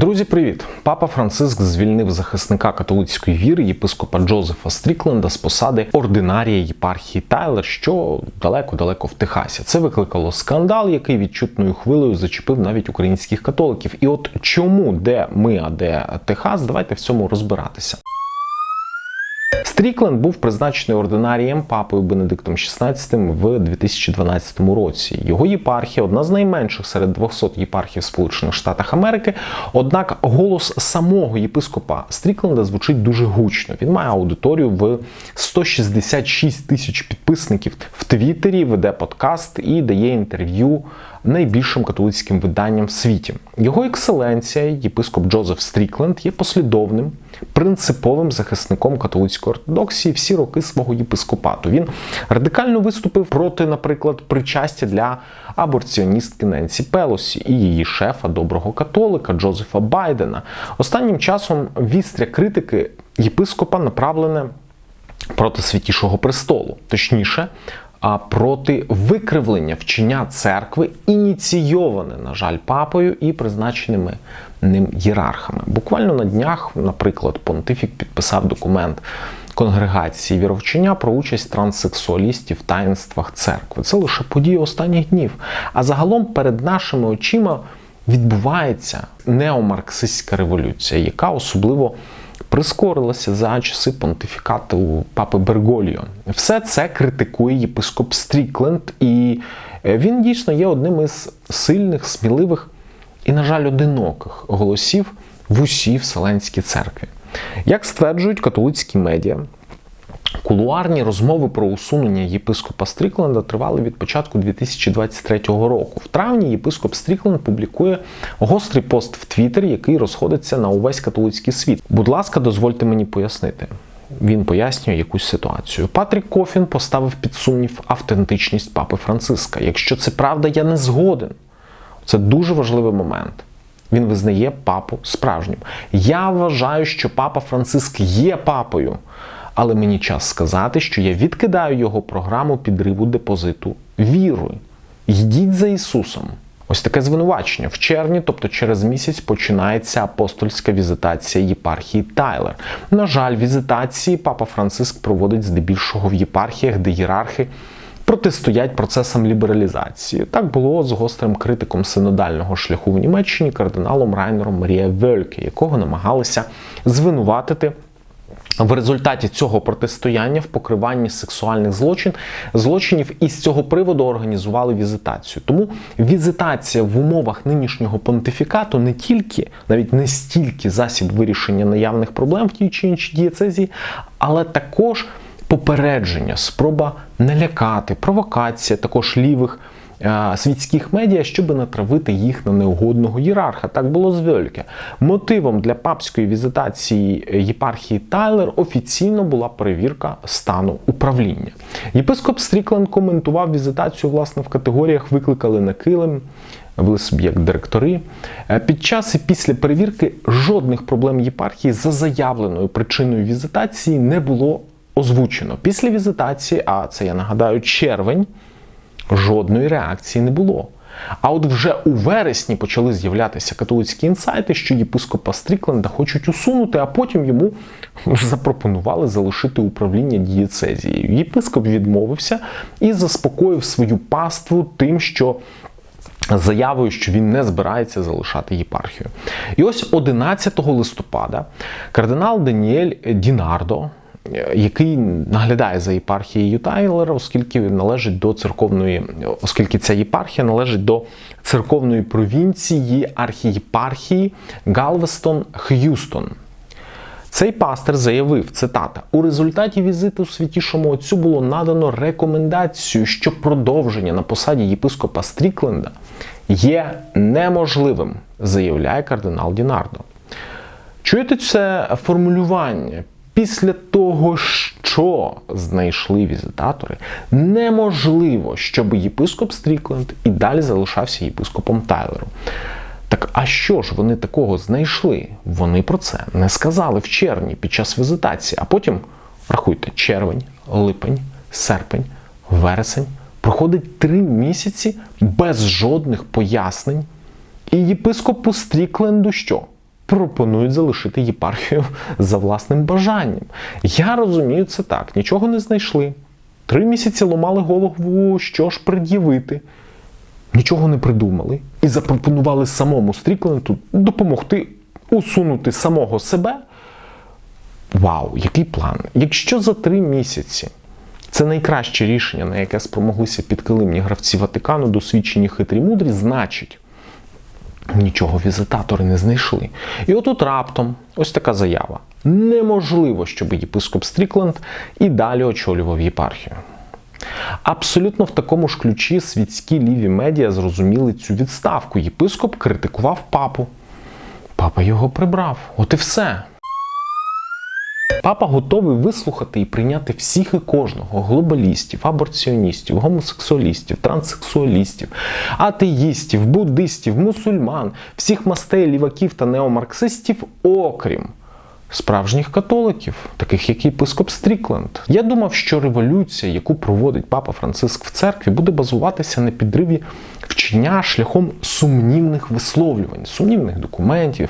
Друзі, привіт! Папа Франциск звільнив захисника католицької віри єпископа Джозефа Стрікленда з посади ординарія єпархії Тайлер, що далеко-далеко в Техасі. Це викликало скандал, який відчутною хвилею зачепив навіть українських католиків. І от чому де ми, а де Техас, давайте в цьому розбиратися. Стрікленд був призначений ординарієм папою Бенедиктом XVI в 2012 році. Його єпархія одна з найменших серед 200 єпархій в Сполучених Штатах Америки. Однак голос самого єпископа Стрікленда звучить дуже гучно. Він має аудиторію в 166 тисяч підписників в Твіттері, веде подкаст і дає інтерв'ю найбільшим католицьким виданням в світі. Його екселенція, єпископ Джозеф Стрікленд, є послідовним принциповим захисником католицької ортодоксії всі роки свого єпископату. Він радикально виступив проти, наприклад, причастя для аборціоністки Ненсі Пелосі і її шефа доброго католика Джозефа Байдена. Останнім часом вістря критики єпископа направлене проти святішого престолу, точніше. А проти викривлення вчення церкви ініційоване, на жаль, папою і призначеними ним єрархами. Буквально на днях, наприклад, понтифік підписав документ конгрегації віровчення про участь транссексуалістів в таїнствах церкви. Це лише події останніх днів. А загалом перед нашими очима відбувається неомарксистська революція, яка особливо прискорилася за часи понтифікату папи Берголіо. Все це критикує єпископ Стрікленд, і він дійсно є одним із сильних, сміливих і, на жаль, одиноких голосів в усій Вселенській церкві. Як стверджують католицькі медіа, Кулуарні розмови про усунення єпископа Стрікленда тривали від початку 2023 року. В травні єпископ Стрікленд публікує гострий пост в Твіттері, який розходиться на увесь католицький світ. Будь ласка, дозвольте мені пояснити. Він пояснює якусь ситуацію. Патрік Кофін поставив під сумнів автентичність папи Франциска. Якщо це правда, я не згоден. Це дуже важливий момент. Він визнає папу справжнім. Я вважаю, що папа Франциск є папою. Але мені час сказати, що я відкидаю його програму підриву депозиту вірою. Йдіть за Ісусом. Ось таке звинувачення. В червні, тобто через місяць, починається апостольська візитація єпархії Тайлер. На жаль, візитації папа Франциск проводить здебільшого в єпархіях, де єрархи протистоять процесам лібералізації. Так було з гострим критиком синодального шляху в Німеччині кардиналом Райнером Марія Вельке, якого намагалися звинуватити. В результаті цього протистояння в покриванні сексуальних злочин злочинів із цього приводу організували візитацію. Тому візитація в умовах нинішнього понтифікату не тільки, навіть не стільки засіб вирішення наявних проблем в тій чи іншій дієцезії, але також попередження, спроба налякати, провокація також лівих. Світських медіа, щоб натравити їх на неугодного єрарха. Так було з Вельке. Мотивом для папської візитації єпархії Тайлер офіційно була перевірка стану управління. Єпископ Стрікленд коментував візитацію власне в категоріях викликали на килим. Вели собі як директори. Під час і після перевірки жодних проблем єпархії за заявленою причиною візитації не було озвучено. Після візитації, а це я нагадаю, червень жодної реакції не було. А от вже у вересні почали з'являтися католицькі інсайти, що єпископа Стрікленда хочуть усунути, а потім йому запропонували залишити управління дієцезією. Єпископ відмовився і заспокоїв свою паству тим, що. Заявою, що він не збирається залишати єпархію. І ось 11 листопада кардинал Даніель Дінардо, який наглядає за єпархією Тайлера, оскільки належить до церковної, оскільки ця єпархія належить до церковної провінції архієпархії Галвестон Х'юстон. Цей пастир заявив, цитата: у результаті візиту святішому отцю було надано рекомендацію, що продовження на посаді єпископа Стрікленда є неможливим, заявляє кардинал Дінардо. Чуєте це формулювання? Після того, що знайшли візитатори, неможливо, щоб єпископ Стрікленд і далі залишався єпископом Тайлером. Так, а що ж вони такого знайшли? Вони про це не сказали в червні під час візитації, а потім, рахуйте, червень, липень, серпень, вересень. Проходить три місяці без жодних пояснень. І єпископу Стрікленду що? Пропонують залишити єпархію за власним бажанням. Я розумію це так, нічого не знайшли. Три місяці ломали голову, що ж пред'явити. Нічого не придумали і запропонували самому Стрікленду допомогти усунути самого себе. Вау, який план! Якщо за три місяці це найкраще рішення, на яке спромоглися підкилимні гравці Ватикану, досвідчені хитрі мудрі, значить, нічого візитатори не знайшли. І отут раптом ось така заява: неможливо, щоб єпископ Стрікленд і далі очолював єпархію. Абсолютно в такому ж ключі світські ліві медіа зрозуміли цю відставку. Єпископ критикував папу. Папа його прибрав. От і все. Папа готовий вислухати і прийняти всіх і кожного глобалістів, аборціоністів, гомосексуалістів, транссексуалістів, атеїстів, буддистів, мусульман, всіх мастей, ліваків та неомарксистів, окрім справжніх католиків, таких як єпископ Стрікленд. Я думав, що революція, яку проводить папа Франциск в церкві, буде базуватися на підриві вчення шляхом сумнівних висловлювань, сумнівних документів.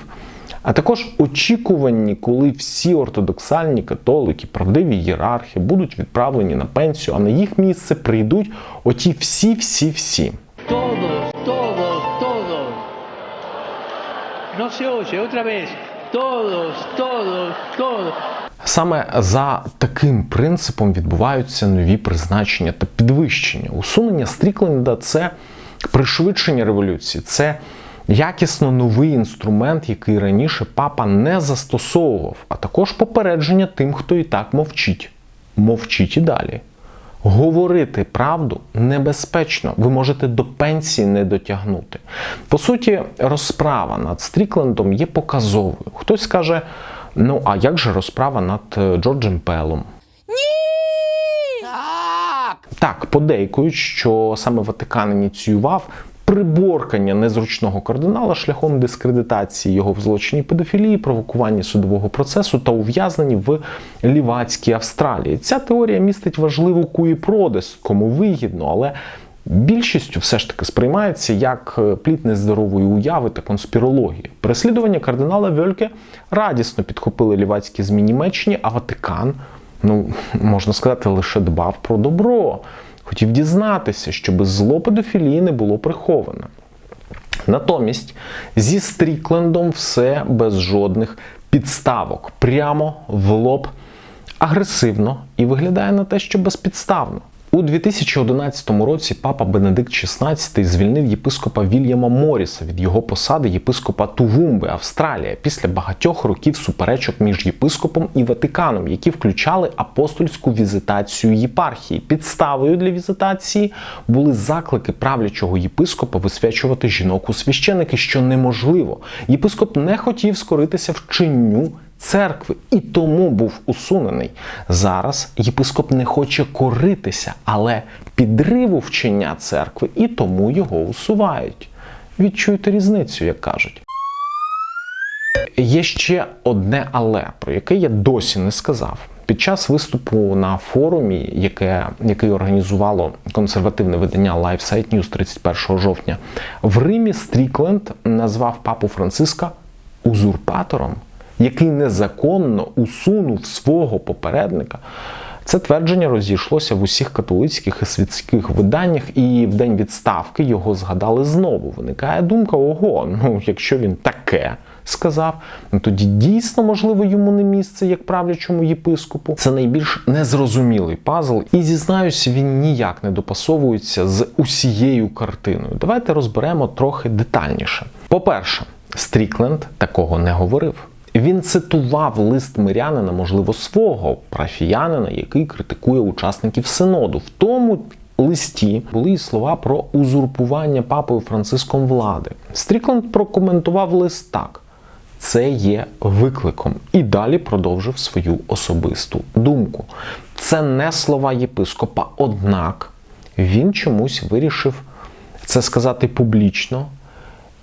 А також очікувані, коли всі ортодоксальні католики, правдиві ієрархи будуть відправлені на пенсію, а на їх місце прийдуть оті всі-всі-всі. Саме за таким принципом відбуваються нові призначення та підвищення. Усунення Стрікленда це пришвидшення революції, це якісно новий інструмент, який раніше папа не застосовував, а також попередження тим, хто і так мовчить. Мовчіть і далі. Говорити правду небезпечно, ви можете до пенсії не дотягнути. По суті, розправа над Стріклендом є показовою. Хтось скаже: ну а як же розправа над е, Джорджем Пелом? Ні! Так, подейкують, що саме Ватикан ініціював приборкання незручного кардинала шляхом дискредитації його в злочині педофілії, провокуванні судового процесу та ув'язненні в Лівацькій Австралії. Ця теорія містить важливу куї-продес, кому вигідно, але більшістю все ж таки сприймається як е, плід нездорової уяви та конспірології. Переслідування кардинала Вельке радісно підхопили лівацькі ЗМІ Німеччині, а Ватикан, ну можна сказати, лише дбав про добро. Хотів дізнатися, щоб зло педофілії не було приховане. Натомість зі Стріклендом все без жодних підставок, прямо в лоб, агресивно і виглядає на те, що безпідставно. У 2011 році папа Бенедикт XVI звільнив єпископа Вільяма Моріса від його посади єпископа Тувумби, Австралія, після багатьох років суперечок між єпископом і Ватиканом, які включали апостольську візитацію єпархії. Підставою для візитації були заклики правлячого єпископа висвячувати жінок у священики, що неможливо. Єпископ не хотів скоритися вченню церкви і тому був усунений. Зараз єпископ не хоче коритися, але підриву вчення церкви і тому його усувають. Відчуйте різницю, як кажуть. Є ще одне але, про яке я досі не сказав. Під час виступу на форумі, яке, який організувало консервативне видання LifeSite News 31 жовтня, в Римі Стрікленд назвав папу Франциска узурпатором який незаконно усунув свого попередника. Це твердження розійшлося в усіх католицьких і світських виданнях, і в день відставки його згадали знову. Виникає думка: ого, ну якщо він таке сказав, ну тоді дійсно можливо йому не місце як правлячому єпископу. Це найбільш незрозумілий пазл, і зізнаюся, він ніяк не допасовується з усією картиною. Давайте розберемо трохи детальніше. По-перше, Стрікленд такого не говорив. Він цитував лист мирянина, можливо, свого парафіянина, який критикує учасників синоду. В тому листі були слова про узурпування папою Франциском влади. Стрікленд прокоментував лист так. Це є викликом, і далі продовжив свою особисту думку. Це не слова єпископа, однак він чомусь вирішив це сказати публічно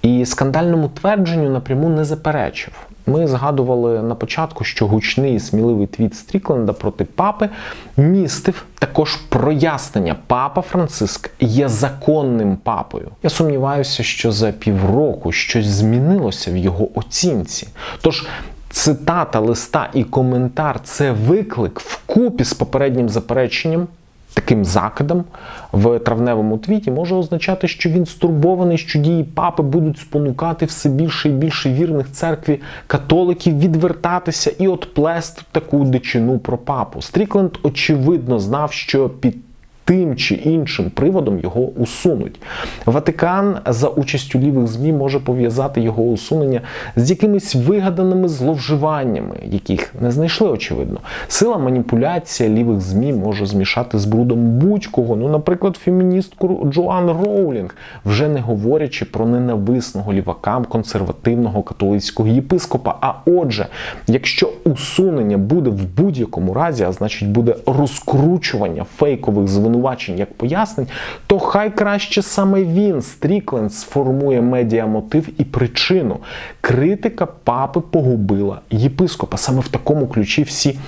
І скандальному твердженню напряму не заперечив. Ми згадували на початку, що гучний і сміливий твіт Стрікленда проти папи містив також прояснення. Папа Франциск є законним папою. Я сумніваюся, що за півроку щось змінилося в його оцінці. Тож цитата листа і коментар це виклик вкупі з попереднім запереченням таким закидом в травневому твіті може означати, що він стурбований, що дії папи будуть спонукати все більше і більше вірних церкві католиків відвертатися і от плести таку дичину про папу. Стрікленд очевидно знав, що під тим чи іншим приводом його усунуть. Ватикан за участю лівих змі може пов'язати його усунення з якимись вигаданими зловживаннями, яких не знайшли, очевидно. Сила маніпуляція лівих змі може змішати з брудом будь-кого. Ну, наприклад, феміністку Джоан Роулінг, вже не говорячи про ненависного лівакам консервативного католицького єпископа. А отже, якщо усунення буде в будь-якому разі, а значить буде розкручування фейкових звинувачень як пояснень, то хай краще саме він, Стрікленд, сформує медіамотив і причину. Критика папи погубила єпископа. Саме в такому ключі всі.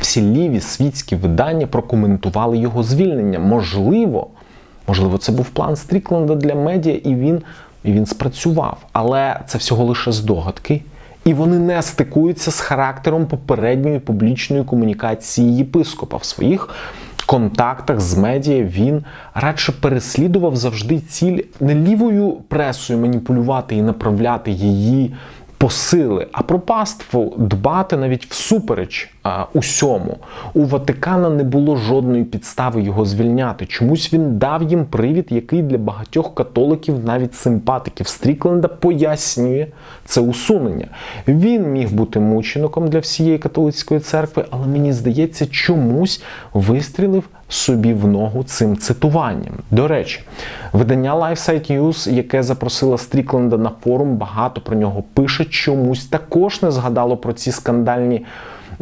Всі ліві світські видання прокоментували його звільнення. Можливо, можливо, це був план Стрікленда для медіа, і він, і він спрацював. Але це всього лише здогадки. І вони не стикуються з характером попередньої публічної комунікації єпископа в своїх контактах з медіа він радше переслідував завжди ціль не лівою пресою маніпулювати і направляти її посили, а про паству дбати навіть всупереч а, усьому. У Ватикана не було жодної підстави його звільняти. Чомусь він дав їм привід, який для багатьох католиків, навіть симпатиків Стрікленда, пояснює це усунення. Він міг бути мучеником для всієї католицької церкви, але мені здається, чомусь вистрілив собі в ногу цим цитуванням. До речі, видання LifeSite News, яке запросило Стрікленда на форум, багато про нього пише, чомусь також не згадало про ці скандальні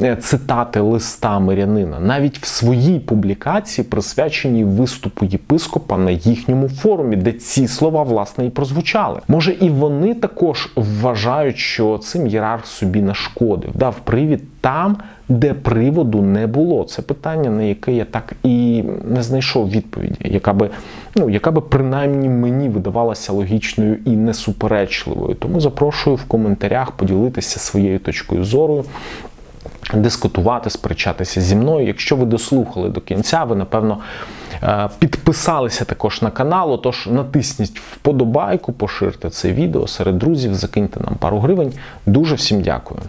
е, цитати листа мирянина, навіть в своїй публікації, присвяченій виступу єпископа на їхньому форумі, де ці слова власне і прозвучали. Може, і вони також вважають, що цим єрарх собі нашкодив, дав привід там, де приводу не було. Це питання, на яке я так і не знайшов відповіді, яка би, ну, яка би принаймні мені видавалася логічною і несуперечливою. Тому запрошую в коментарях поділитися своєю точкою зору. Дискутувати, сперечатися зі мною. Якщо ви дослухали до кінця, ви напевно е, підписалися також на канал. Отож, натисніть вподобайку, поширте це відео серед друзів, закиньте нам пару гривень. Дуже всім дякую.